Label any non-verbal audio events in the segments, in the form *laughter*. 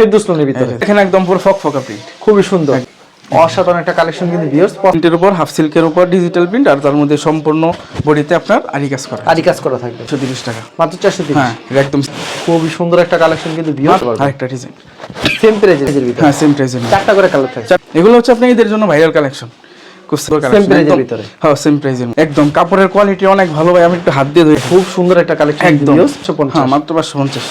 ফেরদৌস লোনের ভিতরে। এখানে একদম পুরো ফক ফকা প্রিন্ট খুবই সুন্দর। অসাধারণ একটা কালেকশন কিন্তু ভিউয়ার্স প্রিন্টের উপর হাফ সিল্কের উপর ডিজিটাল প্রিন্ট আর তার মধ্যে সম্পূর্ণ বডিতে আপনার আরি কাজ করা। আরি কাজ করা থাকবে। একশো তিরিশ টাকা। মাত্র হ্যাঁ একদম খুবই সুন্দর একটা কালেকশন কিন্তু আরেকটা ডিজাইন সেম প্রাইজের ভিতরে। হ্যাঁ সেম প্রাইসের চারটা করে কালার থাকবে। এগুলো হচ্ছে আপনি ঈদের জন্য ভাইরাল কালেকশন? হ্যাঁ প্রাইসের একদম কাপড়ের কোয়ালিটি অনেক ভালো ভাই আমি একটু হাত দিয়ে ধরি। খুব সুন্দর একটা কালেকশন একদম। হ্যাঁ মাত্র পাঁচশো পঞ্চাশ।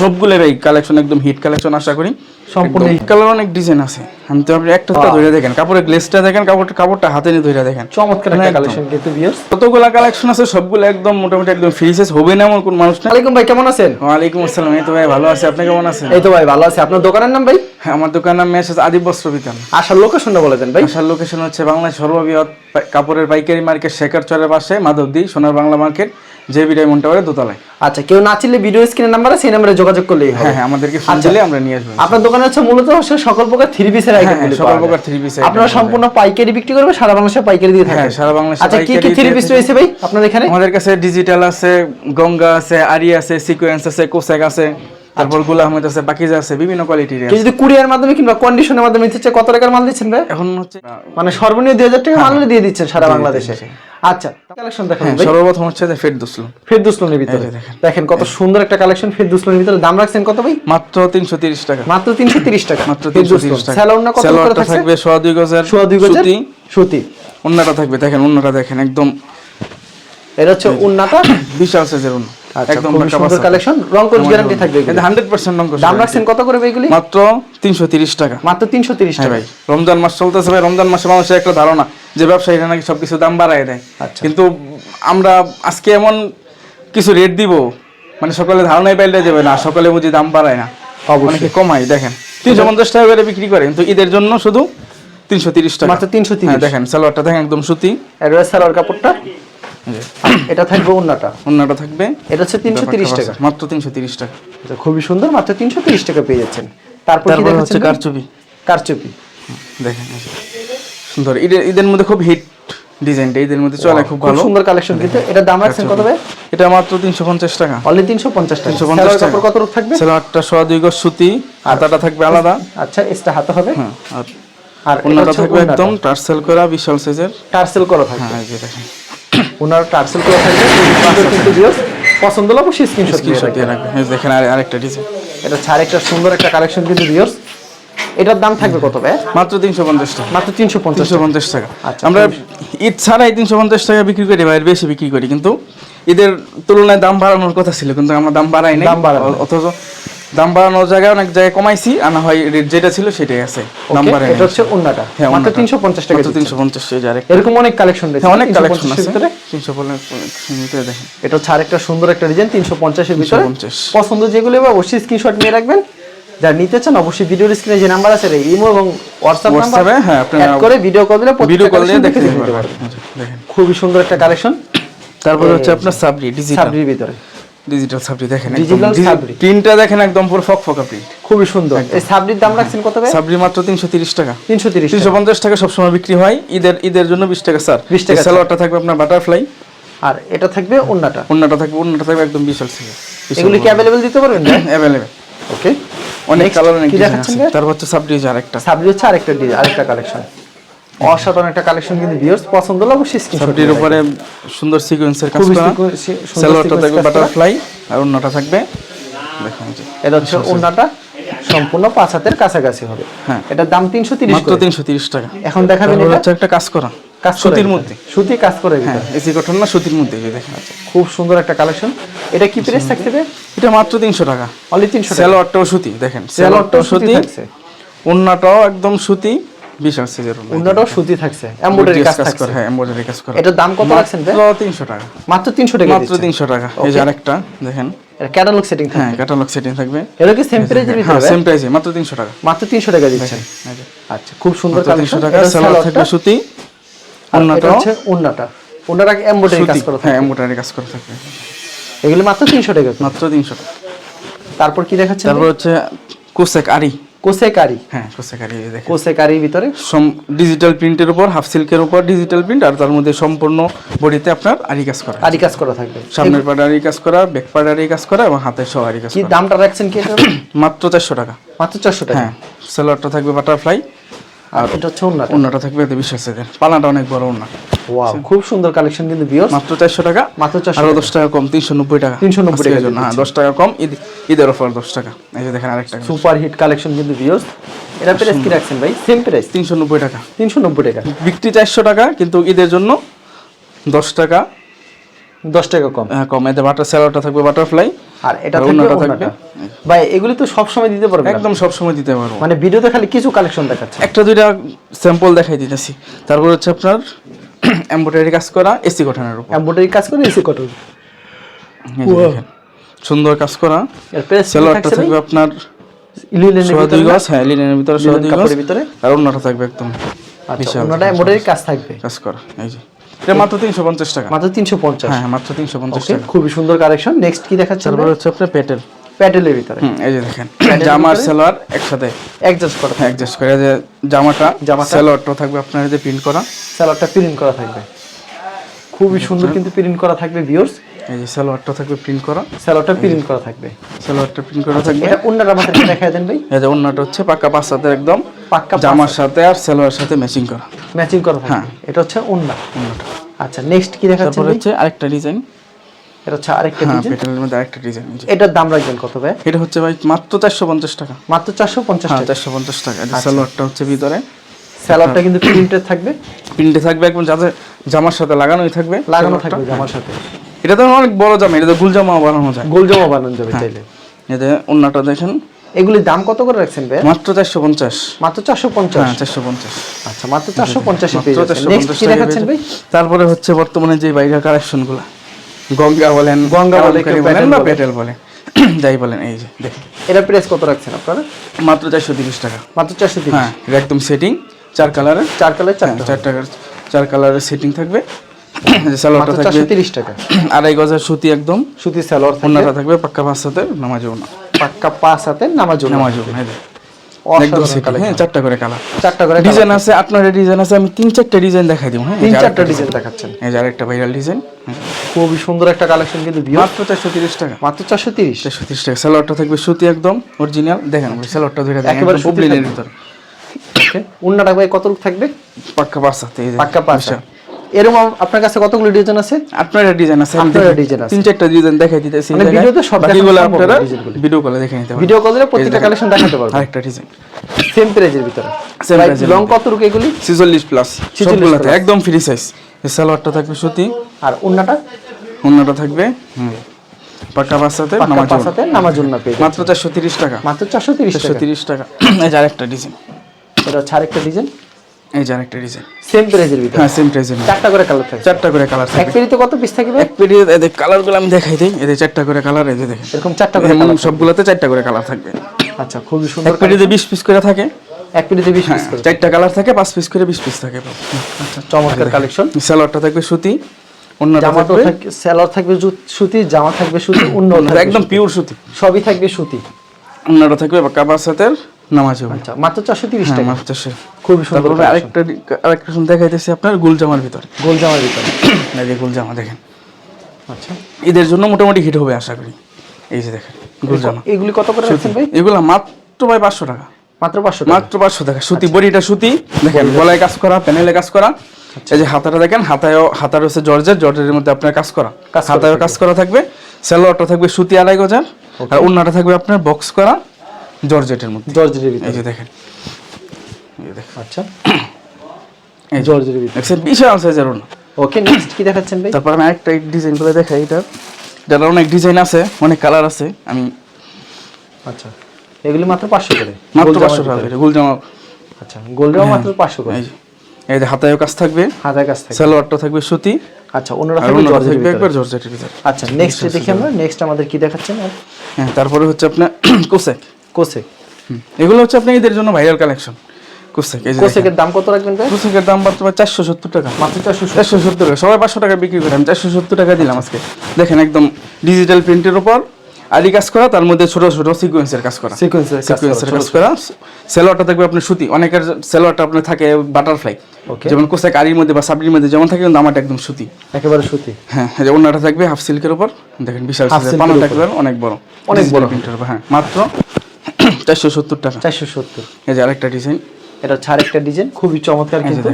সবগুলো ভাই কালেকশন একদম হিট কালেকশন আশা করি। সম্পূর্ণ সম্পূর্ণ কালার অনেক ডিজাইন আছে। আমি তো আপনি একটা একটা ধরে দেখেন কাপড়ের গ্লেসটা দেখেন কাপড় কাপড়টা হাতে নিয়ে ধরে দেখেন। চমৎকার একটা কালেকশন কিন্তু ভিউয়ার্স কতগুলা কালেকশন আছে সবগুলো একদম মোটামুটি একদম ফ্রি সাইজ হবে না এমন কোন মানুষ না ওয়ালাইকুম ভাই কেমন আছেন? ওয়ালাইকুম আসসালাম এই তো ভাই ভালো আছে আপনি কেমন আছেন? এই তো ভাই ভালো আছে। আপনার দোকানের নাম ভাই? হ্যাঁ আমার দোকানের নাম মেসেজ আদি বস্ত্র বিতান। আসার লোকেশনটা বলে দেন ভাই। আসার লোকেশন হচ্ছে বাংলাদেশ সর্ববৃহৎ কাপড়ের পাইকারি মার্কেট শেখার চরের পাশে মাধবদী সোনার বাংলা মার্কেট যে বিটাই মনটা পারে দোতলায়। আচ্ছা কেউ না চিনলে ভিডিও স্ক্রিনের নাম্বার সেই নাম্বারে যোগাযোগ করলেই হবে। হ্যাঁ হ্যাঁ আমাদেরকে ফোন দিলে আমরা নিয়ে আসব আপনার দোকানে হচ্ছে মূলত হচ্ছে সকল প্রকার থ্রি পিসের আইটেম হ্যাঁ, সকল প্রকার থ্রি পিস আপনারা সম্পূর্ণ পাইকারি বিক্রি করবে সারা বাংলাদেশে পাইকারি দিয়ে থাকেন। হ্যাঁ, সারা বাংলাদেশে আচ্ছা কি কি থ্রি পিস রয়েছে ভাই আপনাদের এখানে? আমাদের কাছে ডিজিটাল আছে গঙ্গা আছে আরি আছে সিকোয়েন্স আছে কোসেক আছে। তারপরগুলা আহমেদ আছে বাকিজা আছে বিভিন্ন কোয়ালিটির কেউ যদি কুরিয়ার মাধ্যমে কিংবা কন্ডিশনের মাধ্যমে নিতে চায় কত টাকার মাল দিচ্ছেন ভাই? এখন হচ্ছে মানে সর্বনিম্ন দুই হাজার টাকা মাল দিয়ে দিচ্ছেন সারা বাংলাদেশে। আচ্ছা কালেকশন দেখেন হ্যাঁ, ভাই। সর্বপ্রথম হচ্ছে যে ফেরদৌসলু ফেরদৌস লোনের ভিতরে। দেখেন। কত সুন্দর একটা কালেকশন ফেরদৌস লোনের ভিতরে। দাম রাখছেন কত ভাই? মাত্র তিনশো তিরিশ টাকা। মাত্র তিনশো তিরিশ টাকা। মাত্র তিনশো তিরিশ টাকা। স্যালোন না কত করে থাকবে সোয়া দুই গজের সোয়া দুই গজের সুতি। সুতি। অন্যটা থাকবে দেখেন অন্যটা দেখেন একদম এটা হচ্ছে উন্নাটা। বিশাল সাইজের আচ্ছা একদম সুন্দর কালেকশন রং কোচ গ্যারান্টি থাকবে এগুলো। হান্ড্রেড পার্সেন্ট দাম রাখছেন কত করে এগুলি? মাত্র তিনশো তিরিশ টাকা। মাত্র তিনশো তিরিশ হ্যাঁ টাকা। ভাই রমজান মাস চলতেছে ভাই রমজান মাসে মানুষের একটা ধারণা যে ব্যবসায়ীরা নাকি সবকিছু দাম বাড়ায় দেয়। আচ্ছা। কিন্তু আমরা আজকে এমন কিছু রেট দিব মানে সকালে ধারণাই পাল্টে যাবে না সকালে বুঝি দাম বাড়ায় না। অনেকে কমায় দেখেন। তিনশো পঞ্চাশ টাকা করে বিক্রি করে কিন্তু ঈদের জন্য শুধু তিনশো তিরিশ টাকা। মাত্র 330 হ্যাঁ দেখেন সালোয়ারটা দেখেন একদম সুতি। সালোয়ার কাপড়টা। *coughs* এটা থাকবে উন্নাটা অন্যটা থাকবে? এটা হচ্ছে তিনশো তিরিশ টাকা। মাত্র তিনশো তিরিশ টাকা। এটা খুবই সুন্দর মাত্র তিনশো তিরিশ টাকা পেয়ে যাচ্ছেন। তারপর হচ্ছে কারচুপি। কারচুপি। দেখেন সুন্দর। ঈদের ঈদের মধ্যে খুব হিট ডিজাইনটা। ঈদের মধ্যে চলে খুব খুব ভালো। সুন্দর কালেকশন কিন্তু। এটা দাম রাখছেন কত ভাই? এটা মাত্র তিনশো পঞ্চাশ টাকা। অনলি তিনশো পঞ্চাশ টাকা। তিনশো পঞ্চাশ সালোয়ার টাকা। কাপড় কত রূপ থাকবে? সালোয়ারটা সোয়া দুই গজ সুতি হাতাটা থাকবে আলাদা। আচ্ছা এক্সট্রা হাতে হবে? হ্যাঁ আর আর এটা অন্যটা থাকবে একদম টার্সেল করা বিশাল সাইজের টার্সেল করা থাকবে। হ্যাঁ এই দেখেন। ওনার টার্সেল করা থাকবে কিন্তু পছন্দ হলে অবশ্যই স্ক্রিনশট স্ক্রিনশট দিয়ে রাখবেন। দেখেন আর আরেকটা ডিজাইন এটা ছাড় একটা সুন্দর একটা কালেকশন কিন্তু ভিউয়ার্স এটার দাম থাকবে কত ভাই? মাত্র তিনশো পঞ্চাশ টাকা। মাত্র তিনশো পঞ্চাশ পঞ্চাশ টাকা। আচ্ছা, আমরা ঈদ ছাড়াই তিনশো পঞ্চাশ টাকা বিক্রি করি বাইরে বেশি বিক্রি করি। কিন্তু ঈদের তুলনায় দাম বাড়ানোর কথা ছিল কিন্তু আমরা দাম বাড়াই নাই। দাম বাড়ানো। অথচ দাম বাড়ানোর জায়গায় অনেক জায়গায় কমাইছি আর না হয় রেট যেটা ছিল সেটাই আছে দাম Okay, এটা হচ্ছে উন্নাটা। হ্যাঁ মাত্র অন্যটা। তিনশো পঞ্চাশ টাকা মাত্র দিচ্ছেন। তিনশো পঞ্চাশ এই যে এরকম অনেক কালেকশন রয়েছে। হ্যাঁ অনেক কালেকশন আছে। ভিতরে? তিনশো ভিতরে দেখেন। এটা হচ্ছে আরেকটা সুন্দর একটা ডিজাইন তিনশো পঞ্চাশের ভিতরে। পছন্দ যেগুলো হবে অবশ্যই স্ক্রিনশট নিয়ে রাখবেন। যারা নিতে চান অবশ্যই ভিডিওর স্ক্রিনে যে নাম্বার আছে রে ইমো এবং হোয়াটসঅ্যাপ নাম্বার হ্যাঁ আপনারা অ্যাড করে ভিডিও কল দিলে ভিডিও কল দিয়ে দেখে নিতে পারবেন। দেখেন। খুবই সুন্দর একটা কালেকশন তারপরে হচ্ছে আপনার সাবরি ডিজিটাল সাবরির ভিতরে। ডিজিটাল সাবরি দেখেন সাবরি। প্রিন্টটা দেখেন একদম পুরো ফক ফকা প্রিন্ট খুবই সুন্দর। এই সাবরির দাম রাখছেন কত ভাই? সাবরি মাত্র তিনশো তিরিশ টাকা। তিনশো তিরিশ তিনশো পঞ্চাশ টাকা সবসময় বিক্রি হয়। ঈদের ঈদের জন্য বিশ টাকা স্যার। 20 টাকা, সালোয়ারটা থাকবে আপনার বাটারফ্লাই আর এটা থাকবে অন্যটা অন্যটা থাকবে অন্যটা থাকবে একদম বিশাল সিঙ্গেল এগুলি কি অ্যাভেলেবেল দিতে পারবেন অ্যাভেলেবেল ওকে *clears throat* অনেক কালার অনেক ডিজাইন আছে। তারপর হচ্ছে সাবরি যে আরেকটা। সাবরি হচ্ছে আরেকটা আরেকটা কালেকশন অসাধারণ একটা কালেকশন কিন্তু ভিউয়ার্স পছন্দ হলে অবশ্যই স্ক্রিনশট সাবরির উপরে সুন্দর সিকোয়েন্সের কাজ করা। সালোয়ারটা থাকবে বাটারফ্লাই আর অন্যটা থাকবে দেখেন এটা হচ্ছে ওন্নাটা সম্পূর্ণ পাঁচ হাতের কাছাকাছি হবে। হ্যাঁ। এটার দাম তিনশো তিরিশ মাত্র তিনশো তিরিশ টাকা। এখন দেখাবেন এটা? হচ্ছে একটা কাজ করা। কাজ সুতির মধ্যে। সুতি কাজ করে হ্যাঁ এসি কটন না সুতির মধ্যে দেখেন খুব সুন্দর একটা কালেকশন এটা কি প্রাইস থাকবে এটা? মাত্র তিনশো টাকা। অনলি তিনশো সালোয়ারটাও সুতি দেখেন। সালোয়ারটাও সুতি ওন্নাটাও একদম সুতি। বিশাল সাইজের ওন্না ওন্নাটাও সুতি থাকছে এমব্রয়ডারি কাজ থাকছে। হ্যাঁ এমব্রয়ডারি কাজ করা। এটার দাম কত রাখছেন ভাই? মাত্র তিনশো টাকা। মাত্র তিনশো টাকা মাত্র তিনশো টাকা। এই যে আরেকটা দেখেন। এটা ক্যাটালগ সেটিং থাকে হ্যাঁ ক্যাটালগ সেটিং থাকবে। এটা কি সেম প্রাইজের হ্যাঁ ভিতরে সেম প্রাইসে মাত্র তিনশো টাকা। মাত্র তিনশো টাকা দিচ্ছেন। আচ্ছা খুব সুন্দর মাত্র তিনশো টাকা সালোয়ার থাকবে সুতি। এটা ওন্নাটাও হচ্ছে ওন্নাটা ওন্নাটা এমব্রয়ডারি কাজ করা হ্যাঁ থাকে এমব্রয়ডারি কাজ করা থাকবে। এগুলো মাত্র তিনশো টাকা। মাত্র তিনশো টাকা। তারপর কি দেখাচ্ছেন তারপর হচ্ছে কোসেক আরি। কোসেকারি হ্যাঁ কোসেকারি দেখেন। কোসেকারির ভিতরে ডিজিটাল প্রিন্টের উপর হাফ সিল্কের উপর ডিজিটাল প্রিন্ট আর তার মধ্যে সম্পূর্ণ বডিতে আপনার আরি কাজ করা আরি কাজ করা থাকবে। সামনের পাড়ে আরি কাজ করা ব্যাক পাড়ে আরি কাজ করা এবং হাতের সহ আরি কাজ কি দামটা রাখছেন কি *coughs* মাত্র চারশো টাকা। মাত্র চারশো টাকা? হ্যাঁ সেলোয়ারটা থাকবে বাটারফ্লাই আর এটা হচ্ছে অন্যটা থাকবে এতে বিশ আছে পালাটা অনেক বড় অন্য ওয়াও খুব সুন্দর কালেকশন কিন্তু বিয়র্স মাত্র চারশো টাকা? মাত্র চারশো আরও দশ টাকা কম তিনশো নব্বই টাকা। 390 টাকা জন্য হ্যাঁ দশ টাকা কম ঈদ ঈদের অফার দশ টাকা। এই যে দেখেন আরেকটা সুপার হিট কালেকশন কিন্তু বিয়র্স এটা প্রাইস কি রাখছেন ভাই? সেম প্রাইস তিনশো নব্বই টাকা। তিনশো নব্বই টাকা। বিক্রি চারশো টাকা কিন্তু ঈদের জন্য দশ টাকা। দশ টাকা কম। হ্যাঁ কম। এতে বাটার স্যালাডটা থাকবে বাটারফ্লাই আর এটা থাকবে? ভাই এগুলি তো সব সময় দিতে পারবেন একদম সব সময় দিতে পারব। মানে ভিডিওতে খালি কিছু কালেকশন দেখাচ্ছে। একটা দুইটা স্যাম্পল দেখাই দিতেছি। তারপর হচ্ছে আপনার *clears throat* এমব্রয়ডারি কাজ করা এসি গঠনের উপর। এমব্রয়ডারি কাজ করে এসি কটন। সুন্দর কাজ করা। স্যালাডটা থাকবে আপনার দুই ভিতরে গজ হ্যাঁ ভিতরে কাপড়ের ভিতরে? আর অন্যটা থাকবে একদম আচ্ছা এমব্রয়ডারি কাজ থাকবে? কাজ করা এই যে। এটা মাত্র তিনশো পঞ্চাশ টাকা। মাত্র তিনশো পঞ্চাশ? হ্যাঁ মাত্র তিনশো পঞ্চাশ ওকে টাকা। খুবই সুন্দর কালেকশন নেক্সট কি দেখাচ্ছেন তারপর হচ্ছে আপনার পেটেল প্যাটেলের ভিতরে। এই যে দেখেন জামার সালোয়ার একসাথে অ্যাডজাস্ট করা অ্যাডজাস্ট করে যে জামাটা জামাটা? সালোয়ারটা থাকবে আপনার যে প্রিন্ট করা। স্যালাডটা প্রিন্ট করা থাকবে। খুবই সুন্দর কিন্তু প্রিন্ট করা থাকবে ভিউয়ার্স এই যে সালোয়ারটা থাকবে প্রিন্ট করা। স্যালাডটা প্রিন্ট করা থাকবে। সালোয়ারটা প্রিন্ট করা থাকবে। এটা অন্যটা আমাদের দেখায় দেন ভাই। এই যে অন্যটা হচ্ছে পাক্কা পাঁচ হাতের একদম পাক্কা জামার সাথে আর সালোয়ার সাথে ম্যাচিং করা। ম্যাচিং করা হ্যাঁ। এটা হচ্ছে অন্য আচ্ছা নেক্সট কি দেখাচ্ছেন হচ্ছে আরেকটা ডিজাইন এটা হচ্ছে আরেকটা হ্যাঁ ডিজাইন পেটেলের মধ্যে আরেকটা ডিজাইন এটার দাম রাখবেন কত ভাই? এটা হচ্ছে ভাই মাত্র চারশো পঞ্চাশ টাকা। মাত্র চারশো পঞ্চাশ হ্যাঁ টাকা। চারশো পঞ্চাশ টাকা। এটা সালোয়ারটা হচ্ছে ভিতরে। স্যালাডটা কিন্তু প্রিন্টেড থাকবে? প্রিন্টে থাকবে একদম যাতে জামার সাথে লাগানোই থাকবে লাগানো থাকবে জামার সাথে। এটা তো অনেক বড় জামা এটা তো গুল জামা বানানো যায়। গোল জামা বানানো যাবে হ্যাঁ। চাইলে। এতে অন্যটা দেখেন। এগুলির দাম কত করে রাখছেন ভাই? মাত্র চারশো পঞ্চাশ। মাত্র চারশো পঞ্চাশ? হ্যাঁ চারশো পঞ্চাশ। আচ্ছা মাত্র চারশো পঞ্চাশে পেয়ে মাত্র যাচ্ছেন। নেক্সট কি দেখাচ্ছেন ভাই? তারপরে হচ্ছে বর্তমানে যে বাইরের কালেকশনগুলা। গঙ্গা বলেন গঙ্গা বলে, বলেন বা। পেটেল বলে? *coughs* যাই বলেন এই যে দেখেন এটা প্রাইস কত রাখছেন আপনারা? মাত্র চারশো তিরিশ টাকা। মাত্র চারশো তিরিশ? হ্যাঁ এটা একদম সেটিং চার কালারের চার কালার হ্যাঁ, চারটা চার টাকার চার কালারের সেটিং থাকবে। *coughs* যে সালোয়ারটা থাকবে তিরিশ টাকা। *coughs* আড়াই গজার সুতি একদম। সুতির সালোয়ার থাকবে। থাকবে পাক্কা পাঁচ সাথে নামাজ পাক্কা পাঁচ হাতে নামাজ নামাজ হ্যাঁ চারটা করে কালার চারটা করে ডিজাইন আছে আপনার ডিজাইন আছে আমি তিন চারটা ডিজাইন দেখাই দিব হ্যাঁ তিন চারটা ডিজাইন দেখাচ্ছেন। এই যে আরেকটা ভাইরাল ডিজাইন খুবই সুন্দর একটা কালেকশন কিন্তু মাত্র চারশো তিরিশ টাকা। মাত্র চারশো তিরিশ। চারশো তিরিশ টাকা। সালোয়ারটা থাকবে সুতি একদম অরিজিনাল দেখেন সালোয়ারটা ধরে একেবারে বুবলিনের থাকবে। উন্নাটা ভাই কত থাকবে? পাক্কা পাঁচ পাক্কা পাঁচ। এরকম আপনার কাছে কতগুলো ডিজাইন আছে? আপনার ডিজাইন আছে আপনার দেখি- আছে। তিন চারটা ডিজাইন দেখাই দিতেছি মানে ভিডিওতে সব বাকিগুলো আপনারা ভিডিও কলে দেখে নিতে ভিডিও কলে প্রত্যেকটা কালেকশন দেখাতে পারব আরেকটা ডিজাইন সেম প্রাইজের ভিতরে। Price এর লং কত রুকে এগুলি? ছিচল্লিশ প্লাস 46 সবগুলোতে একদম ফ্রি সাইজ সালোয়ারটা থাকবে সুতি। আর উন্নাটা অন্যটা থাকবে হুম, হাতে পাক্কা নামাজ হাতে নামাজ জন্য পেয়ে মাত্র চারশো তিরিশ টাকা। মাত্র চারশো তিরিশ চারশো টাকা তিরিশ টাকা। এই যে আরেকটা ডিজাইন এটা হচ্ছে আরেকটা ডিজাইন এই যে আরেকটা ডিজাইন সেম প্রাইজের ভিতরে? হ্যাঁ সেম প্রাইসের চারটা করে কালার থাকে চারটা করে কালার এক পেরিতে কত পিস থাকবে? এক পেটি এদের কালারগুলো আমি দেখাই দিই এদের চারটা করে কালার এই যে দেখেন। এরকম চারটা করে colour সবগুলোতে চারটা করে কালার থাকবে। আচ্ছা এক সুন্দর পেটিতে বিশ পিস করে থাকে। এক পেরিতে বিশ পিস করে। চারটা কালার থাকে পিস করে বিশ পিস থাকে। আচ্ছা চমৎকার কালেকশন সালোয়ারটা থাকবে সুতি থাকবে সুতি জামা থাকবে সুতি *coughs* অন্য একদম পিওর সুতি। সবই থাকবে সুতি। অন্যটা থাকবে নামাজ আচ্ছা মাত্র চারশো তিরিশ টাকা। মাত্র সে খুবই সুন্দর আরেকটা আরেকটা শুন দেখাইতেছি আপনার গুল জামার ভিতরে। গোল জামার ভিতরে। *coughs* এই যে গুল দেখেন। আচ্ছা। ঈদের জন্য মোটামুটি হিট হবে আশা করি। এই যে দেখেন গুল জামা এগুলি কত করে রাখছেন ভাই? এগুলো মাত্র ভাই পাঁচশো টাকা। মাত্র পাঁচশো মাত্র পাঁচশো টাকা। সুতি বড়িটা সুতি। দেখেন গলায় কাজ করা প্যানেলে কাজ করা। এই যে হাতাটা দেখেন হাতায়ও হাতার হচ্ছে জর্জের জর্জের মধ্যে আপনার কাজ করা। হাতায়ও কাজ করা থাকবে সালোয়ারটা থাকবে সুতি আড়াই গজার। আর অন্যটা থাকবে আপনার বক্স করা জর্জেটের মধ্যে। দেখেন এই যে দেখেন। আচ্ছা। এই জর্জের ভিতরে দেখছেন বিশাল সাইজের ওনা ওকে নেক্সট কি দেখাচ্ছেন ভাই? তারপর আমি আরেকটা ডিজাইন দেখাই এটা। এটার অনেক ডিজাইন আছে অনেক কালার আছে। আমি আচ্ছা। এগুলি মাত্র পাঁচশো করে? মাত্র পাঁচশো টাকা করে গুল জামা। আচ্ছা গোল জামা মাত্র পাঁচশো করে? এই যে এই যে হাতায়ও কাজ থাকবে সালোয়ারটা থাকবে সুতি আচ্ছা অন্যরা আর থাকবে থাকবে একবার জর্জেটের ভিতরে। আচ্ছা নেক্সট দেখি আমরা। নেক্সট আমাদের কি দেখাচ্ছেন হ্যাঁ তারপরে হচ্ছে আপনার *clears throat* কোসেক। কোসেক। এগুলো হচ্ছে আপনার ঈদের জন্য ভাইরাল কালেকশন কোসেকের দাম কত রাখবেন ভাই? কোসেকের দাম চারশো সত্তর টাকা। মাত্র চারশো চারশো সত্তর টাকা। সবাই পাঁচশো টাকা বিক্রি করে আমি চারশো সত্তর টাকা দিলাম আজকে। দেখেন একদম ডিজিটাল প্রিন্টের উপর আরি কাজ করা তার মধ্যে ছোট ছোট সিকোয়েন্সের কাজ করা। সিকোয়েন্সের কাজ সিকোয়েন্সের কাজ করা। সেলোয়ারটা থাকবে আপনার সুতি। অনেকের সেলোয়ারটা আপনার থাকে বাটারফ্লাই যেমন কোসাক আরির মধ্যে বা সাবরির মধ্যে যেমন থাকে আমারটা একদম সুতি। একেবারে সুতি। হ্যাঁ অন্যটা থাকবে হাফ সিল্কের উপর। দেখেন বিশাল পানাটা একবার অনেক বড়। অনেক বড়। প্রিন্টার হ্যাঁ। মাত্র *clears throat* চারশো সত্তর টাকা। চারশো সত্তর। এই যে আরেকটা ডিজাইন এটা ছাড় একটা ডিজাইন খুবই চমৎকার কিন্তু।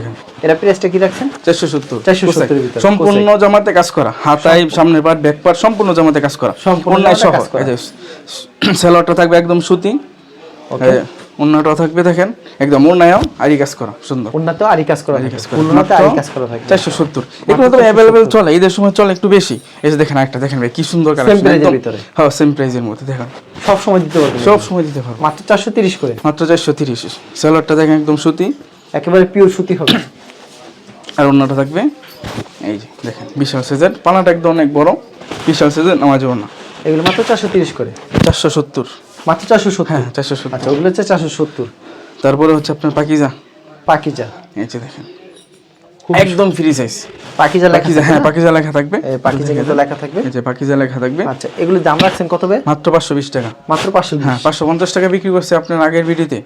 এটা প্রাইসটা কি রাখছেন? চারশো সত্তর। 470 এর ভিতরে, সম্পূর্ণ জামাতে কাজ করা। হাতায় সামনের পাট ব্যাক পাট সম্পূর্ণ জামাতে কাজ করা। সম্পূর্ণ কাজ করা। সেলোয়ারটা থাকবে একদম সুতি Okay. অন্যটা থাকবে দেখেন। একদম অন্যায় আরি কাজ করা সুন্দর। উন্নত আরি কাজ করা থাকে। উন্নত আরি কাজ করা থাকে। চারশো সত্তর। এগুলো তো অ্যাভেলেবেল চলে ঈদের সময় চলে একটু বেশি। এই যে দেখেন একটা দেখেন ভাই কি সুন্দর কালেকশন এর ভিতরে। হ্যাঁ সেম প্রাইজের মধ্যে দেখেন। সব সময় দিতে পারবেন। সব সময় দিতে পারব মাত্র চারশো তিরিশ করে। মাত্র চারশো তিরিশ। সেলোয়ারটা দেখেন একদম সুতি। একেবারে পিওর সুতি হবে। আর অন্যটা থাকবে। এই যে দেখেন বিশাল সাইজের পানাটা একদম অনেক বড়। বিশাল সাইজের নামাজ না এগুলো মাত্র চারশো তিরিশ করে। চারশো সত্তর। মাত্র চারশো সত্তর। হ্যাঁ চারশো সত্তর। আচ্ছা ওগুলো হচ্ছে চারশো সত্তর। তারপরে হচ্ছে আপনার পাকিজা। পাকিজা। এই যে দেখেন। একদম ফ্রি সাইজ পাকিজা লেখা হ্যাঁ পাকিজা লেখা থাকবে। পাকিজা কিন্তু লেখা থাকবে। এই যে পাকিজা লেখা থাকবে। আচ্ছা এগুলো দাম রাখছেন কত বে মাত্র পাঁচশো বিশ টাকা। মাত্র পাঁচশো হ্যাঁ পাঁচশো পঞ্চাশ টাকা বিক্রি করছে আপনার আগের ভিডিওতে।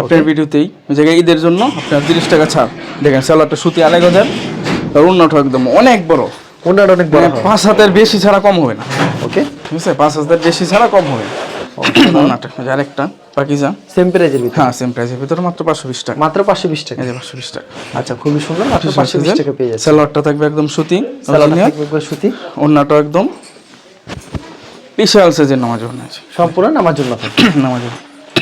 আপনার ভিডিওতেই। জায়গায় ঈদের জন্য আপনার তিরিশ টাকা ছাড়। দেখেন স্যালাডটা সুতি আড়াই হাজার আর অন্যটা একদম অনেক বড়। ওনার অনেক বড় মানে পাঁচ হাতের বেশি ছাড়া কম হবে না। ওকে ঠিক আছে? পাঁচ হাজার বেশি ছাড়া কম হবে ওনাটা ওই যে আরেকটা পাকিজা। সেম প্রাইজের ভিতরে? হ্যাঁ সেম ভিতরে মাত্র টাকা। মাত্র টাকা? এই যে টাকা। আচ্ছা খুবই সুন্দর মাত্র পাঁচশো বিশ টাকা। পেয়ে যাচ্ছে স্যালাডটা থাকবে একদম সুতি থাকবে সুতি। একদম বিশাল সাইজের নামাজ আছে সম্পূর্ণ জন্য থাকবে। নামাজ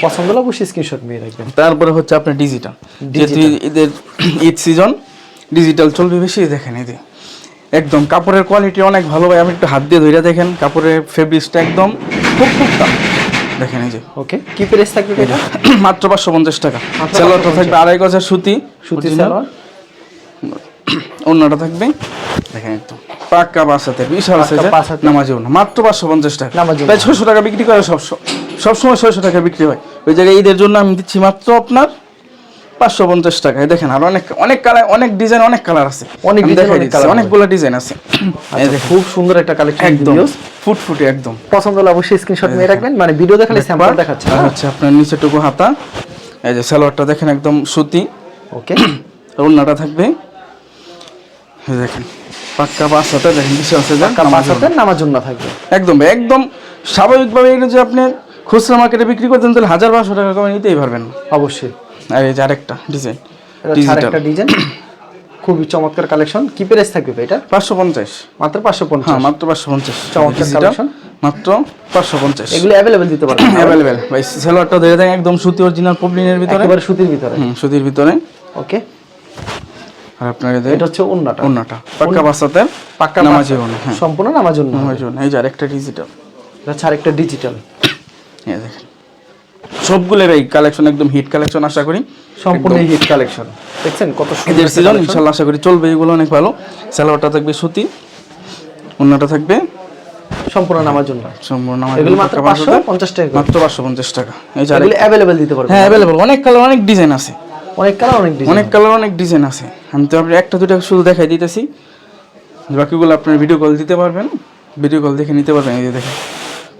পছন্দ হলে অবশ্যই স্ক্রিনশট নিয়ে রাখবেন। তারপরে হচ্ছে আপনার ডিজিটাল যেহেতু ঈদের ঈদ সিজন ডিজিটাল চলবে বেশি দেখেন এদের একদম কাপড়ের কোয়ালিটি অনেক ভালো। ভাই আমি একটু হাত দিয়ে ধরে দেখেন কাপড়ের ফেব্রিক্সটা একদম খুব খুব দেখেন এই যে। ওকে কি প্রাইস থাকবে এটা? *clears throat* মাত্র পাঁচশো পঞ্চাশ টাকা। 550 থাকবে আড়াই গজের সুতি সুতি। সালোয়ার অন্যটা থাকবে। দেখেন একদম। পাক্কা বাসাতে বিশাল সাইজে নামাজ না মাত্র পাঁচশো পঞ্চাশ টাকা। প্রায় ছয়শো টাকা বিক্রি করে সব সব সময় ছয়শো টাকা বিক্রি হয়। ওই জায়গায় ঈদের জন্য আমি দিচ্ছি মাত্র আপনার পাঁচশো পঞ্চাশ টাকায় দেখেন আর অনেক অনেক কালার অনেক ডিজাইন অনেক কালার আছে। অনেক হবে। অনেকগুলো ডিজাইন আছে। আচ্ছা, খুব সুন্দর একটা কালেকশন একদম। ফুটফুটে একদম। পছন্দ হলে অবশ্যই স্ক্রিনশট নিয়ে রাখবেন। মানে ভিডিও দেখালে স্যাম্পল দেখাচ্ছে। আর হচ্ছে আপনার নিচেটুকু হাতা। এই যে সালোয়ারটা দেখেন একদম সুতি। ওকে। *clears throat* ওড়নাটা থাকবে। দেখেন পাক্কা পাঁচ হাতে দেখেন নামাজ ওড়না। নামার জন্য। থাকবে। একদম একদম স্বাভাবিকভাবে এটা যে আপনি খুচরা মার্কেটে বিক্রি করতেন তাহলে হাজার বারোশো টাকা কমে নিতেই পারবেন। অবশ্যই। আর এই যে আরেকটা ডিজাইন আরেকটা ডিজাইন খুবই চমৎকার কালেকশন কি প্রাইস থাকবে এটা? পাঁচশো পঞ্চাশ। মাত্র পাঁচশো হ্যাঁ পঞ্চাশ মাত্র পাঁচশো পঞ্চাশ। চমৎকার ডিজিটাল collection। মাত্র পাঁচশো পঞ্চাশ। এগুলো অ্যাভেলেবেল দিতে পারবেন। *clears throat* অ্যাভেলেবেল ভাই সেলোয়ারটা ধরে দেখেন একদম সুতি অরিজিনাল পবলিনের ভিতরে। একেবারে সুতির ভিতরে। হুম সুতির ভিতরে। ওকে। আর আপনার এটা হচ্ছে অন্যটা ওন্নাটা। পাক্কা বাসাতে পাক্কা নামাজি পাঁচা। ওনা হ্যাঁ। সম্পূর্ণ নামার জন্য নামাজি এই যে আরেকটা ডিজিটাল এটা আরেকটা ডিজিটাল এই দেখেন। সবগুলোর এই কালেকশন একদম হিট কালেকশন আশা করি। সম্পূর্ণ হিট কালেকশন দেখছেন কত সুন্দর সিজন। ইনশাল্লাহ আশা করি চলবে এগুলো অনেক ভালো। থাকবে সুতি অন্যটা থাকবে। সম্পূর্ণ নামার জন্য। সম্পূর্ণ আমার এগুলো মাত্র টাকা পাঁচশো বাঁচাতে, পঞ্চাশ টাকা মাত্র পাঁচশো পঞ্চাশ টাকা। এই যে এগুলো অ্যাভেলেবেল দিতে পারবেন। হ্যাঁ অ্যাভেলেবল অনেক কালার অনেক ডিজাইন আছে। অনেক কালার অনেক ডিজাইন অনেক কালার অনেক ডিজাইন আছে। আমি তো আপনি একটা দুটো শুধু দেখাই দিতেছি। বাকিগুলো আপনার ভিডিও কল দিতে পারবেন। ভিডিও কল দেখে নিতে পারবেন এই যে দেখেন।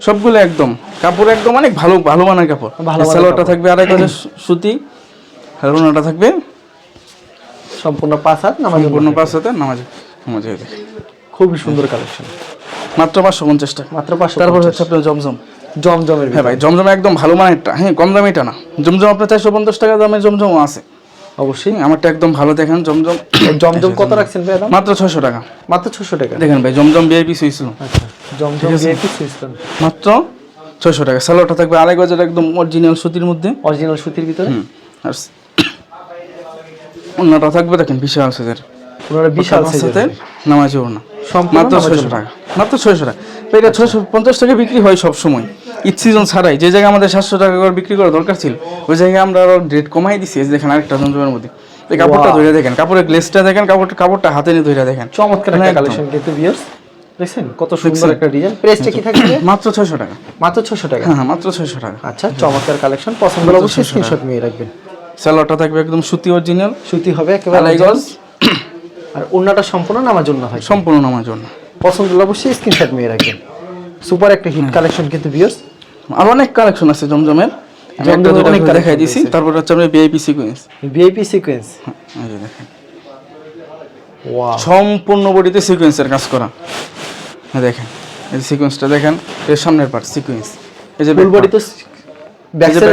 সবগুলো একদম। কাপড় একদম অনেক ভালো ভালো মানের কাপড়। ভালো সালোয়ারটা থাকবে আড়াই গজের সুতি আর ওনাটা থাকবে। সম্পূর্ণ পাঁচ হাত নামাজ সম্পূর্ণ পাঁচ হাতে নামাজ নামাজ হয়ে দেখেন খুবই সুন্দর কালেকশন। মাত্র পাঁচশো পঞ্চাশ টাকা। মাত্র পাঁচশো তারপর হচ্ছে আপনার জমজম। জমজমের হ্যাঁ ভাই জমজম একদম ভালো মানেরটা। হ্যাঁ কম দামিটা না। জমজম আপনার চারশো পঞ্চাশ টাকা দামের জমজমও আছে। অবশ্যই আমারটা একদম ভালো দেখেন জমজম *coughs* জমজম কত রাখছেন ভাই মাত্র ছয়শো টাকা। মাত্র ছশো টাকা? দেখেন ভাই জমজম বিআইপি সুইছিল আচ্ছা জমজম মাত্র ছয়শো টাকা। সালোয়ারটা থাকবে আড়াই গজের একদম অরিজিনাল সুতির মধ্যে। অরিজিনাল সুতির ভিতরে? আর ওড়নাটা থাকবে দেখেন বিশাল সাইজের বিশাল সাইজের নামাজি ওড়না। মাত্র ছয়শো টাকা। মাত্র ছয়শো টাকা। এটা ছয়শো পঞ্চাশ টাকা বিক্রি হয় সব সময় ঈদ সিজন ছাড়াই যে জায়গায় আমাদের সাতশো টাকা করে বিক্রি করা দরকার ছিল ওই জায়গায় আমরা আরও রেট কমাই দিছি। এই দেখেন আরেকটা জমজমের মধ্যে। এই কাপড়টা. ধরে দেখেন কাপড়ের গ্লেসটা দেখেন কাপড়টা কাপড়টা হাতে নিয়ে ধরে দেখেন। চমৎকার একটা কালেকশন কিন্তু ভিউয়ার্স দেখছেন? কত সুন্দর একটা ডিজাইন প্রাইসটা কি থাকবে? *coughs* মাত্র ছয়শো টাকা। মাত্র ছশো টাকা? হ্যাঁ হ্যাঁ মাত্র ছয়শো টাকা। আচ্ছা চমৎকার কালেকশন পছন্দ হলে অবশ্যই স্ক্রিনশট নিয়ে রাখবেন। স্যালোয়ারটা থাকবে একদম সুতি অরিজিনাল সুতি হবে একেবারে গজ। *coughs* আর অন্যটা সম্পূর্ণ নামার জন্য হয়। সম্পূর্ণ নামাজ জন্য। পছন্দ হলে অবশ্যই স্ক্রিনশট নিয়ে রাখবেন। সুপার একটা হিট কালেকশন কিন্তু ভিউয়ার্স আর অনেক কালেকশন আছে জমজমের। একটা দুটো অনেক দেখাই দিছি। তারপর হচ্ছে আমরা ভিআইপি সিকোয়েন্স ভিআইপি সিকোয়েন্স সম্পূর্ণ বডিতে সিকোয়েন্সের কাজ করা। এই দেখেন। এই সিকোয়েন্সটা দেখেন এর সামনের পার্ট সিকোয়েন্স এই যে ফুল বডি তো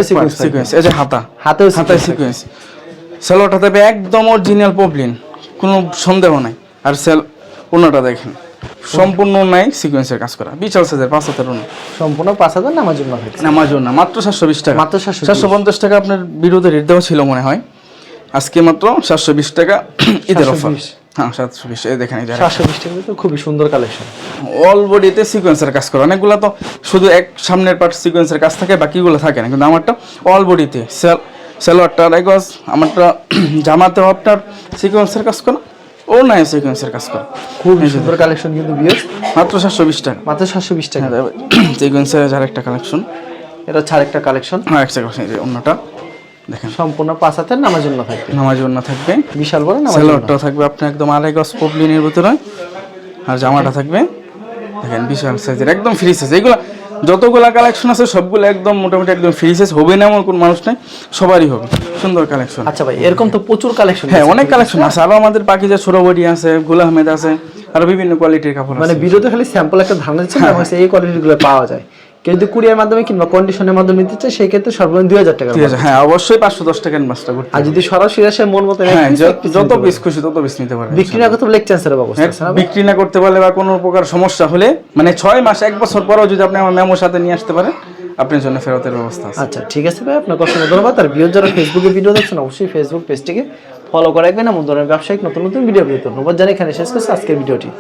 সিকোয়েন্স সিকোয়েন্স এই যে হাতা। হাতেও হাতায় সিকোয়েন্স সেলোটা দেবে একদম অরিজিনাল পপলিন কোনো সন্দেহ নাই। আর সেল অন্যটা দেখেন। সম্পূর্ণ নাই সিকোয়েন্সের কাজ করা। বিশাল সাইজের পাঁচ হাজার সম্পূর্ণ পাঁচ হাজার নামার জন্য থাকছে নামাজও না মাত্র সাতশো বিশ টাকা। মাত্র 720 সাতশো পঞ্চাশ টাকা আপনার বিরোধে রেট দেওয়া ছিল মনে হয়। আজকে মাত্র সাতশো বিশ টাকা ঈদের অফার 720 হ্যাঁ সাতশো বিশ দেখেন সাতশো বিশ টাকা তো খুবই সুন্দর কালেকশন অল বডিতে সিকোয়েন্সের কাজ করে। অনেকগুলো তো শুধু এক সামনের পার্ট সিকোয়েন্সের কাজ থাকে বাকিগুলো থাকে না। কিন্তু আমারটা অল বডিতে সেল সেলোয়ারটা রেগস আমারটা *clears throat* জামাতেও আপনার সিকোয়েন্সের কাজ করা। ও নাই সিকোয়েন্সের কাজ করা। খুবই সুন্দর কালেকশন কিন্তু ভিউয়ার্স মাত্র সাতশো বিশ টাকা। মাত্র সাতশো বিশ টাকা। সিকোয়েন্সের আর একটা কালেকশন এটা হচ্ছে আরেকটা কালেকশন হ্যাঁ একটা কালেকশন অন্যটা। দেখেন। সম্পূর্ণ পাঁচ হাতের নামার জন্য থাকবে। নামাজ জন্য থাকবে। বিশাল বড় নামাজ জন্য। থাকবে। আপনার একদম আড়াই গজ পপলিনের ভিতরে। আর জামাটা থাকবে। দেখেন বিশাল সাইজের একদম ফ্রি সাইজ এইগুলো যতগুলা কালেকশন আছে সবগুলো একদম মোটামুটি একদম ফ্রি সাইজ হবে না এমন কোন মানুষ নাই সবারই হবে। সুন্দর কালেকশন আচ্ছা ভাই এরকম তো প্রচুর কালেকশন হ্যাঁ অনেক কালেকশন আছে। আরও আমাদের পাখিজা ছোড়বডি আছে গুল আহমেদ আছে আরও বিভিন্ন কোয়ালিটির কাপড় মানে ভিডিওতে খালি স্যাম্পল একটা ধারণা দিচ্ছেন হ্যাঁ, না এই কোয়ালিটি গুলো পাওয়া যায়। কেউ যদি কুরিয়ার মাধ্যমে কিংবা কন্ডিশনের মাধ্যমে নিতে চায় সেই ক্ষেত্রে সর্বনিম্ন দুই হাজার টাকা হ্যাঁ অবশ্যই পাঁচশো দশ টাকা ইনভেস্টটা করতে আর যদি সরাসরি আসে মন মতো হ্যাঁ যত- পিস খুশি তত পিস নিতে পারবে পারবে। বিক্রি না করতে লেক চান্সের ব্যবস্থা না বিক্রি না করতে পারলে বা কোনো প্রকার সমস্যা হলে মানে ছয় মাস এক বছর পরেও যদি আপনি আমার মেমোর সাথে নিয়ে আসতে পারেন আপনার জন্য ফেরতের ব্যবস্থা আছে। আচ্ছা ঠিক আছে ভাই আপনার অসংখ্য ধন্যবাদ। আর ভিডিও যারা ফেসবুকে ভিডিও দেখছেন অবশ্যই ফেসবুক পেজটিকে ফলো করে রাখবেন এমন ধরনের ব্যবসায়িক নতুন নতুন ভিডিও পেতে ধন্যবাদ জানাই এখানে শেষ করছি আজকের ভিডিওটি